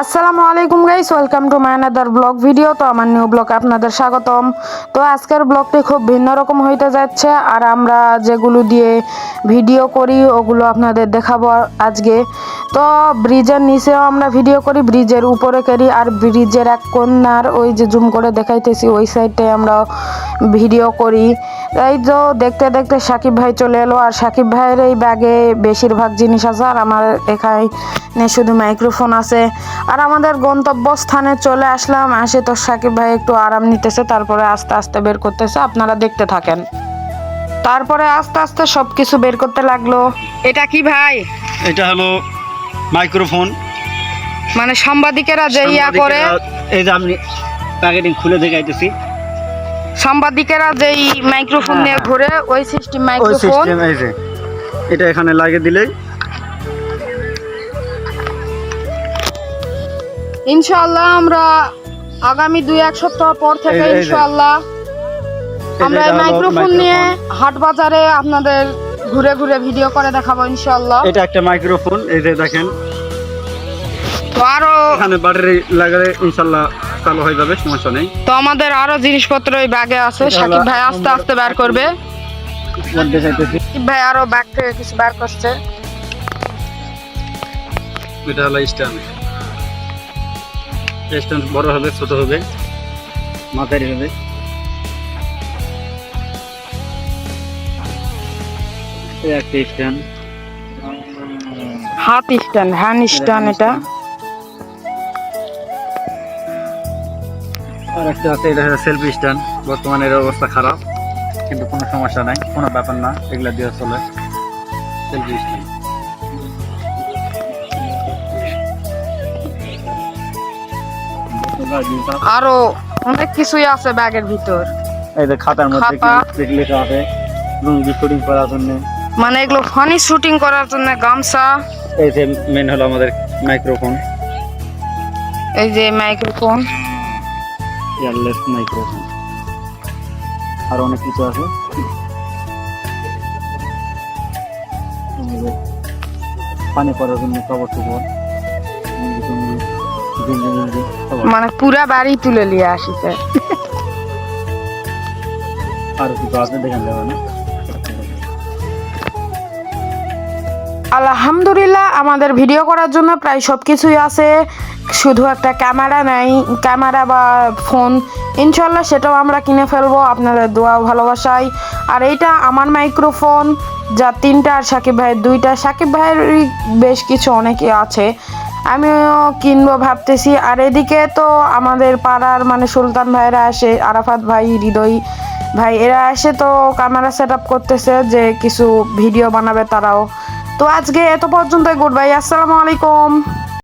আসসালামু আলাইকুম guys welcome to my another blog video তো আমার নিউ ব্লগ আপনাদের স্বাগতম। তো আজকের ব্লগটি খুব ভিন্ন রকম হইতে যাচ্ছে, আর আমরা যেগুলো দিয়ে ভিডিও করি, ওগুলো আপনাদের দেখাবো আজকে। তো ব্রিজের নিচেও আমরা ভিডিও করি ব্রিজের উপরে করি, আর ব্রিজের এক কন্যার ওই যে জুম করে দেখাইতেছি, ওই সাইডটায় আমরা ভিডিও করি। এই তো দেখতে দেখতে সাকিব ভাই চলে এলো, আর সাকিব ভাইয়ের এই ব্যাগে বেশিরভাগ জিনিস আছে, আর আমার এখানে শুধু মাইক্রোফোন আছে। আর আমাদের গন্তব্যস্থানে চলে আসলাম আসে তো সাকিব ভাই একটু আরাম নিতেছে তারপরে আস্তে আস্তে বের করতেছে আপনারা দেখতে থাকেন। তারপরে আস্তে আস্তে সব কিছু বের করতে লাগল। এটা কি ভাই? এটা হলো মাইক্রোফোন মানে সাংবাদিকেরা যে ইয়া করে সাংবাদিকেরা- এই যে আমি প্যাকেটিং খুলে দেখাইতেছি। সাংবাদিকেরা যেই মাইক্রোফোন নিয়ে হ্যাঁ, ঘুরে ওই সিস্টেম মাইক্রোফোন এই যে। এটা এখানে লাগিয়ে দিলেই ইনশাআল্লাহ আমরা আগামী দুই এক সপ্তাহ পর থেকে। ইনশাআল্লাহ আমরা এই মাইক্রোফোন নিয়ে হাট বাজারে আপনাদের ঘুরে ঘুরে ভিডিও করে দেখাবো ইনশাআল্লাহ। এটা একটা মাইক্রোফোন এই যে দেখেন। তো আরও এখানে ব্যাটারি লাগালে ইনশাল্লাহ চালু হয়ে যাবে সমস্যা নেই। তো আমাদের আরও জিনিসপত্র এই ব্যাগে আছে সাকিব ভাই আস্তে আস্তে বের করবে। সাকিব ভাই আরও ব্যাগ থেকে কিছু বের করছে। এটা হলো স্ট্যান্ড। স্ট্যান্ড বড় হবে ছোট হবে মাথায় হবে। একটা স্ট্যান্ড হাত স্ট্যান্ড হ্যান্ড স্ট্যান্ড এটা। আর একটা আছে এটা হলো সেলফি স্ট্যান্ড। বর্তমানে এর অবস্থা খারাপ কিন্তু কোনো সমস্যা নাই কোনো ব্যাপার না এগুলা দিয়ে চলে। Selfie stand. আরও অনেক কিছুই আছে ব্যাগের ভিতর। এই যে খাতার মধ্যে কি লেখা আছে? লুঙ্গি শুটিং করার জন্য। মানে এগুলো ফানি শুটিং করার জন্য গামছা। এই যে মেন হলো আমাদের মাইক্রোফোন এই যে মাইক্রোফোন এয়ারলেস মাইক্রোফোন আর অনেক কিছু আছে। পানি পড়ার জন্য কবর টবর মানে পুরা বাড়ি তুলে নিয়ে আসিছে। আরও কিছু আছে দেখেন যাবে না আলহামদুলিল্লাহ আমাদের ভিডিও করার জন্য প্রায় সব কিছুই আছে। শুধু একটা ক্যামেরা নাই ক্যামেরা বা ফোন। ইনশাল্লাহ সেটাও আমরা কিনে ফেলব আপনাদের দোয়া ভালোবাসায় আর এইটা আমার মাইক্রোফোন যা তিনটা আর সাকিব ভাইয়ের দুইটা। সাকিব ভাইয়ের বেশ কিছু অনেকে আছে। আমিও কিনবো ভাবতেছি। আর এদিকে তো আমাদের পাড়ার মানে সুলতান ভাইরা আসে, আরাফাত ভাই, হৃদয় ভাই, এরা এসে তো ক্যামেরা সেট আপ করতেছে যে কিছু ভিডিও বানাবে তারাও। তো আজকে এত পর্যন্তই গুড বাই আসসালামু আলাইকুম।